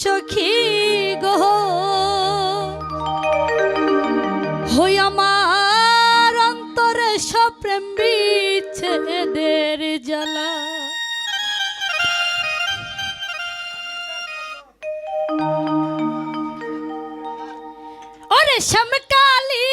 সখী গো। হই আমার অন্তরে সপ্রেম বিচ্ছেদের জ্বালা। ওরে শ্যামকালী